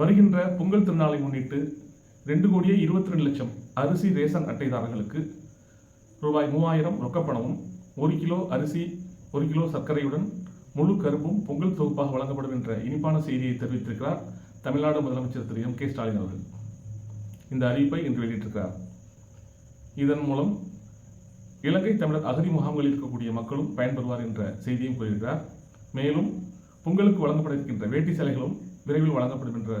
வருகின்ற பொங்கல் திருநாளை முன்னிட்டு ரெண்டு கோடியே இருபத்தி ரெண்டு லட்சம் அரிசி ரேஷன் அட்டைதாரர்களுக்கு ரூபாய் மூவாயிரம் ரொக்கப்பணமும் ஒரு கிலோ அரிசி ஒரு கிலோ சர்க்கரையுடன் முழு கரும்பும் பொங்கல் தொகுப்பாக வழங்கப்படும் என்ற இனிப்பான செய்தியை தெரிவித்திருக்கிறார் தமிழ்நாடு முதலமைச்சர் திரு எம் கே ஸ்டாலின் அவர்கள். இந்த அறிவிப்பை இன்று வெளியிட்டிருக்கிறார். இதன் மூலம் இலங்கை தமிழர் அகதி முகாம்களில் இருக்கக்கூடிய மக்களும் பயன்பெறுவார் என்ற செய்தியும் கூறியிருக்கிறார். மேலும் பொங்கலுக்கு வழங்கப்பட இருக்கின்ற வேட்டி சேலைகளும் விரைவில் வழங்கப்படும் என்ற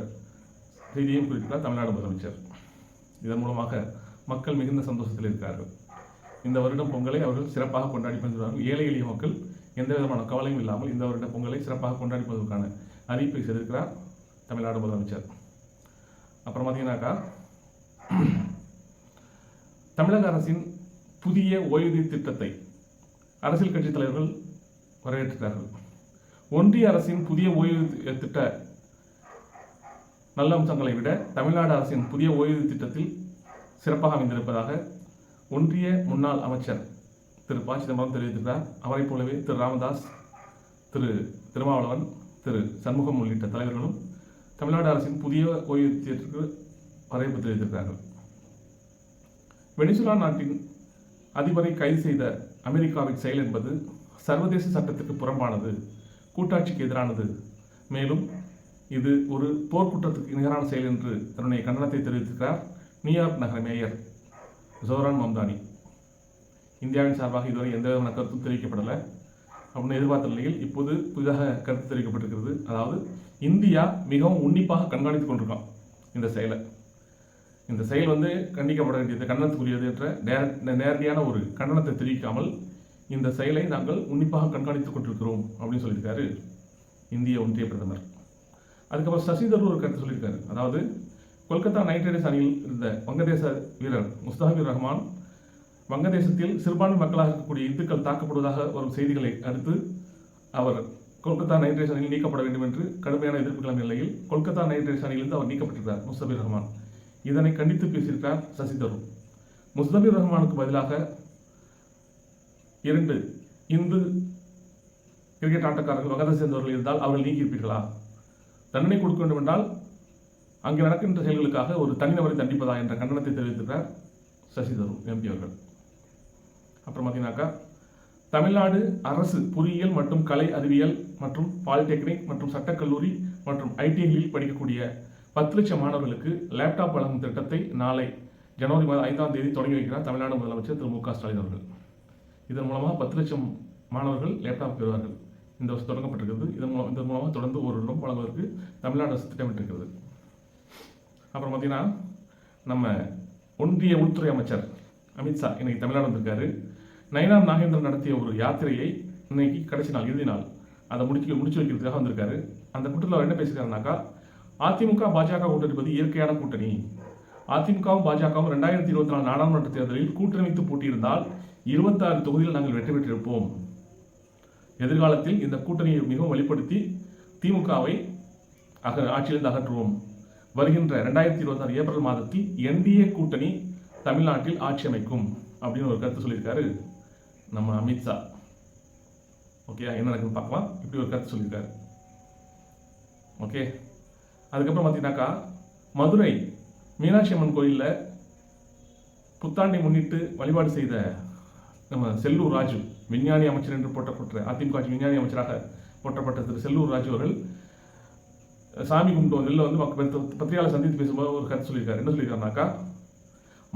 செய்தியையும் குறிப்பிட்டார் தமிழ்நாடு முதலமைச்சர். இதன் மூலமாக மக்கள் மிகுந்த சந்தோஷத்தில் இருக்கிறார்கள். இந்த வருடம் பொங்கலை அவர்கள் சிறப்பாக கொண்டாடி வருகிறார்கள் ஏழை எளிய மக்கள் எந்த விதமான கவலையும் இல்லாமல் இந்த வருட பொங்கலை சிறப்பாக கொண்டாடிப்பதற்கான அறிவிப்பை செய்திருக்கிறார் தமிழ்நாடு முதலமைச்சர். அப்புறம் பார்த்தீங்கன்னாக்கா தமிழக அரசின் புதிய ஓய்வூதிய திட்டத்தை அரசியல் கட்சித் தலைவர்கள் வரவேற்றிருக்கிறார்கள். ஒன்றிய அரசின் புதிய ஓய்வூதிய திட்ட நல்ல அம்சங்களை விட தமிழ்நாடு அரசின் புதிய ஓய்வூதிய திட்டத்தில் சிறப்பாக அமைந்திருப்பதாக ஒன்றிய முன்னாள் அமைச்சர் திரு ப. சிதம்பரம் தெரிவித்திருக்கிறார். அவரைப் போலவே திரு. ராமதாஸ் திரு. திருமாவளவன் திரு. சண்முகம் உள்ளிட்ட தலைவர்களும் தமிழ்நாடு அரசின் புதிய ஓய்வூதியத்திற்கு வரவேற்பு தெரிவித்திருக்கிறார்கள். வெனிசுலா நாட்டின் அதிபரை கைது செய்த அமெரிக்காவின் செயல் என்பது சர்வதேச சட்டத்திற்கு புறம்பானது கூட்டாட்சிக்கு எதிரானது. மேலும் இது ஒரு போர்க்குற்றத்துக்கு நிகரான செயல் என்று தன்னுடைய கண்டனத்தை தெரிவித்திருக்கிறார் நியூயார்க் நகர மேயர் ஜோரான் மம்தானி. இந்தியாவின் சார்பாக இதுவரை எந்த விதமான கருத்தும் தெரிவிக்கப்படலை. அப்படின்னு எதிர்பார்த்த நிலையில் இப்போது புதிதாக கருத்து தெரிவிக்கப்பட்டிருக்கிறது. அதாவது இந்தியா மிகவும் உன்னிப்பாக கண்காணித்துக் கொண்டிருக்கான் இந்த செயலை. இந்த செயல் வந்து கண்டிக்கப்பட வேண்டியது கண்டனத்துக்குரியது என்ற நேர- நேரடியான ஒரு கண்டனத்தை தெரிவிக்காமல் இந்த செயலை நாங்கள் உன்னிப்பாக கண்காணித்துக் கொண்டிருக்கிறோம் அப்படின்னு சொல்லியிருக்காரு இந்திய ஒன்றிய பிரதமர். அதுக்கப்புறம் சசி தரூர் ஒரு கருத்து சொல்லியிருக்காரு. அதாவது கொல்கத்தா நைட் ரைடர்ஸ் அணியில் இருந்த வங்கதேச வீரர் முஸ்தாபிர் ரஹ்மான் வங்கதேசத்தில் சிறுபான்மை மக்களாக இருக்கக்கூடிய இந்துக்கள் தாக்கப்படுவதாக வரும் செய்திகளை அடுத்து அவர் கொல்கத்தா நைட் ரைடர்ஸ் அணியில் நீக்கப்பட வேண்டும் என்று கடுமையான எதிர்ப்பு நிலையில் கொல்கத்தா நைட் ரைடர்ஸ் அணியிலிருந்து அவர் நீக்கப்பட்டிருக்கிறார் முஸ்தபிர் ரஹ்மான். இதனை கண்டித்து பேசியிருக்கிறார் சசி தரூர். முஸ்தபிர் ரஹ்மானுக்கு பதிலாக இரண்டு இந்து கிரிக்கெட் ஆட்டக்காரர்கள் வங்கத்தை சேர்ந்தவர்கள் இருந்தால் அவர்கள் நீக்கியிருப்பீர்களா? தண்டனை கொடுக்க வேண்டும் என்றால் அங்கே நடக்கின்ற செயல்களுக்காக ஒரு தனிநபரை தண்டிப்பதா என்ற கண்டனத்தை தெரிவித்திருக்கிறார் சசி தரூர் எம்பி அவர்கள். அப்புறம் பார்த்தீங்கன்னாக்கா தமிழ்நாடு அரசு பொறியியல் மற்றும் கலை அறிவியல் மற்றும் பாலிடெக்னிக் மற்றும் சட்டக்கல்லூரி மற்றும் ஐடிஐகளில் படிக்கக்கூடிய பத்து லட்சம் மாணவர்களுக்கு லேப்டாப் வழங்கும் திட்டத்தை நாளை ஜனவரி மாதம் ஐந்தாம் தேதி தொடங்கி வைக்கிறார் தமிழ்நாடு முதலமைச்சர் திரு மு க ஸ்டாலின் அவர்கள். இதன் மூலமாக பத்து லட்சம் மாணவர்கள் லேப்டாப் பெறுவார்கள். இந்த வருஷம் தொடங்கப்பட்டிருக்கிறது. இதன் மூலம் இதன் மூலமாக தொடர்ந்து ஒரு வருடம் வழங்குவதற்கு தமிழ்நாடு அரசு திட்டமிட்டிருக்கிறது. அப்புறம் பார்த்தீங்கன்னா நம்ம ஒன்றிய உள்துறை அமைச்சர் அமித்ஷா இன்னைக்கு தமிழ்நாடு வந்திருக்காரு. நயனார் நாகேந்திரன் நடத்திய ஒரு யாத்திரையை இன்னைக்கு கடைசி நாள் இறுதி நாள் அதை முடிக்க முடிச்சு வைக்கிறதுக்காக வந்திருக்காரு. அந்த கூட்டத்தில் அவர் என்ன பேசியிருக்காருனாக்கா அதிமுக பாஜக கூட்டணி என்பது இயற்கையான கூட்டணி. அதிமுகவும் பாஜகவும் ரெண்டாயிரத்தி இருபத்தி நாலு நாடாளுமன்ற தேர்தலில் கூட்டணித்து போட்டியிருந்தால் இருபத்தாறு தொகுதியில் நாங்கள் வெற்றி பெற்றிருப்போம். எதிர்காலத்தில் இந்த கூட்டணியை மிகவும் வெளிப்படுத்தி திமுகவை அக ஆட்சியிலிருந்து அகற்றுவோம். வருகின்ற ரெண்டாயிரத்தி இருபத்தாறு ஏப்ரல் மாதத்தில் என்டிஏ கூட்டணி தமிழ்நாட்டில் ஆட்சி அமைக்கும் அப்படின்னு ஒரு கருத்து சொல்லியிருக்காரு நம்ம அமித்ஷா ஓகே என்ன நடக்குதுன்னு பார்க்கலாம். இப்படி ஒரு கருத்து சொல்லியிருக்காரு. ஓகே அதுக்கப்புறம் பார்த்தீங்கன்னாக்கா மதுரை மீனாட்சி அம்மன் கோயிலில் புத்தாண்டை முன்னிட்டு வழிபாடு செய்த நம்ம செல்லூர் ராஜு விஞ்ஞானி அமைச்சர் என்று போற்றப்பட்ட அதிமுக ஆட்சி விஞ்ஞானி அமைச்சராக போற்றப்பட்ட திரு செல்லூர் ராஜு அவர்கள் சாமி கும்பிட்டு வந்து வந்து மக்கள் பத்திரிகையாளர் சந்தித்து பேசும்போது ஒரு கருத்து சொல்லியிருக்காரு. என்ன சொல்லியிருக்காருனாக்கா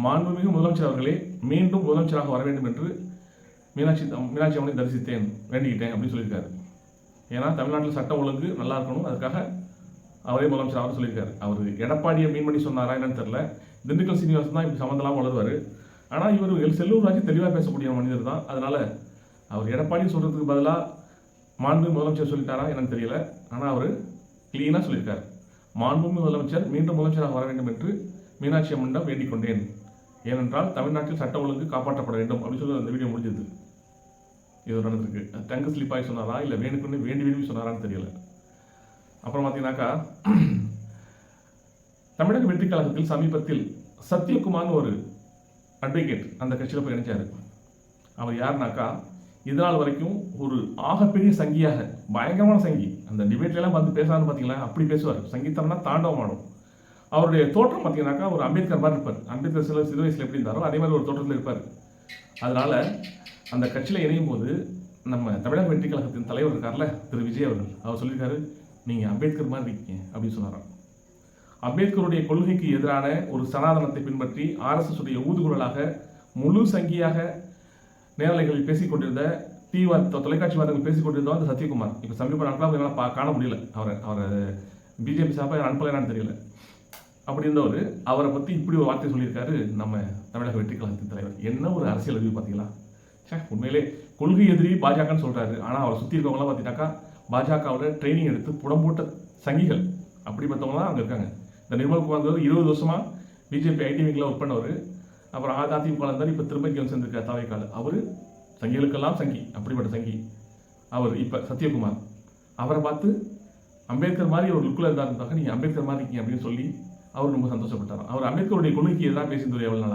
மாண்புமிகு முதலமைச்சர் அவர்களே மீண்டும் முதலமைச்சராக வர வேண்டும் என்று மீனாட்சி மீனாட்சி அம்மனை தரிசித்தேன் வேண்டிக்கிட்டேன் அப்படின்னு சொல்லியிருக்காரு. ஏன்னா தமிழ்நாட்டில் சட்டம் ஒழுங்கு நல்லா இருக்கணும். அதுக்காக அவரே முதலமைச்சர் அவர் சொல்லியிருக்காரு. அவர் எடப்பாடியை மீன் பண்ணி சொன்னாரா என்னன்னு தெரில திண்டுக்கல் சீனிவாசன் தான் இப்படி சம்மந்தமாக வளருவார். ஆனால் இவர் எல் செல்லூர் ராஜு தெளிவாக பேசக்கூடிய மனிதர் தான். அதனால் அவர் எடப்பாடி சொல்கிறதுக்கு பதிலாக மாண்பு முதலமைச்சர் சொல்லிட்டாரா என்னன்னு தெரியல. ஆனால் அவர் கிளீனாக சொல்லியிருக்கார். மாண்பு முதலமைச்சர் மீண்டும் முதலமைச்சராக வர வேண்டும் என்று மீனாட்சி அம்மனிடம் வேண்டிக் கொண்டேன். ஏனென்றால் தமிழ்நாட்டில் சட்ட ஒழுங்கு காப்பாற்றப்பட வேண்டும் அப்படின்னு சொல்லி அந்த வீடியோ முடிஞ்சது. இது நடந்திருக்கு. டங்கு ஸ்லிப்பாகி சொன்னாரா இல்லை வேணுக்குன்னு வேண்டி விரும்பி சொன்னாரான்னு தெரியல. அப்புறம் பார்த்தீங்கன்னாக்கா தமிழக வெற்றி கழகத்தில் சமீபத்தில் சத்யகுமார்னு ஒரு அட்வொகேட் அந்த கட்சியில் போய் இணைச்சாரு. அவர் யாருனாக்கா இதனால் வரைக்கும் ஒரு ஆகப்பெரிய சங்கியாக பயங்கரமான சங்கி. அந்த டிபேட்லாம் பார்த்து வந்து பார்த்தீங்களா? அப்படி பேசுவார். சங்கீதம்னா தாண்டவமாடும் அவருடைய தோற்றம் பார்த்தீங்கன்னாக்கா ஒரு அம்பேத்கர் மாதிரி இருப்பார். அம்பேத்கர் சில சிறு வயசில் எப்படி இருந்தாரோ அதே மாதிரி ஒரு தோற்றத்தில் இருப்பார். அதனால் அந்த கட்சியில் இணையும் போது நம்ம தமிழக வெற்றி கழகத்தின் தலைவர் இருக்கார்ல திரு. விஜய் அவர்கள். அவர் சொல்லியிருக்காரு நீங்கள் அம்பேத்கர் மாதிரி இருக்கீங்க அப்படின்னு சொன்னாராம். அம்பேத்கருடைய கொள்கைக்கு எதிரான ஒரு சனாதனத்தை பின்பற்றி ஆர்எஸ்எஸ் ஊதுகுரலாக ஊதுகுழலாக முழு சங்கியாக நேரலைகளில் பேசிக்கொண்டிருந்த கொண்டிருந்த தீவிர தொலைக்காட்சி வாதங்கள் பேசிக் அந்த சத்யகுமார். இப்போ சமீப நாட்களாக என்னால் பா காண முடியல. அவரை அவரை பிஜேபி சார்பாக அனுப்பலைன்னு தெரியல. அப்படி இருந்தவர் அவரை பற்றி இப்படி ஒரு வார்த்தை சொல்லியிருக்காரு நம்ம தமிழக வெற்றி கழகத்தின் தலைவர். என்ன ஒரு அரசியல் அறிவு பார்த்தீங்களா? ச்சே உண்மையிலே கொள்கை எதிரி பாஜகன்னு சொல்கிறாரு ஆனால் அவரை சுற்றி இருக்கவங்களாம் பார்த்தீங்கன்னாக்கா பாஜகவில் ட்ரைனிங் எடுத்து புடம் போட்ட சங்கிகள். அப்படிப்பட்டவங்களாம் அங்கே இருக்காங்க. இந்த நிர்மல்குமார் வந்து இருபது வருஷமாக பிஜேபி ஐடி விங்கில் ஒர்க் பண்ணவர். அப்புறம் அதிமுக இருந்தார் இப்போ திரும்ப இங்கே வந்து சேர்ந்திருக்கார் தாவைக்கால். அவர் சங்கிகளுக்கெல்லாம் சங்கி அப்படிப்பட்ட சங்கி. அவர் இப்போ சத்யகுமார். அவரை பார்த்து அம்பேத்கர் மாதிரி ஒரு லுக்கில் இருந்தாருக்காக நீங்கள் அம்பேத்கர் மாதிரி இருக்கீங்க அப்படின்னு சொல்லி அவர் ரொம்ப சந்தோஷப்பட்டார் அவர் அம்பேத்கருடைய கொள்கைக்கு எதிராக பேசியிருந்தார் எவ்வளோ நாளா?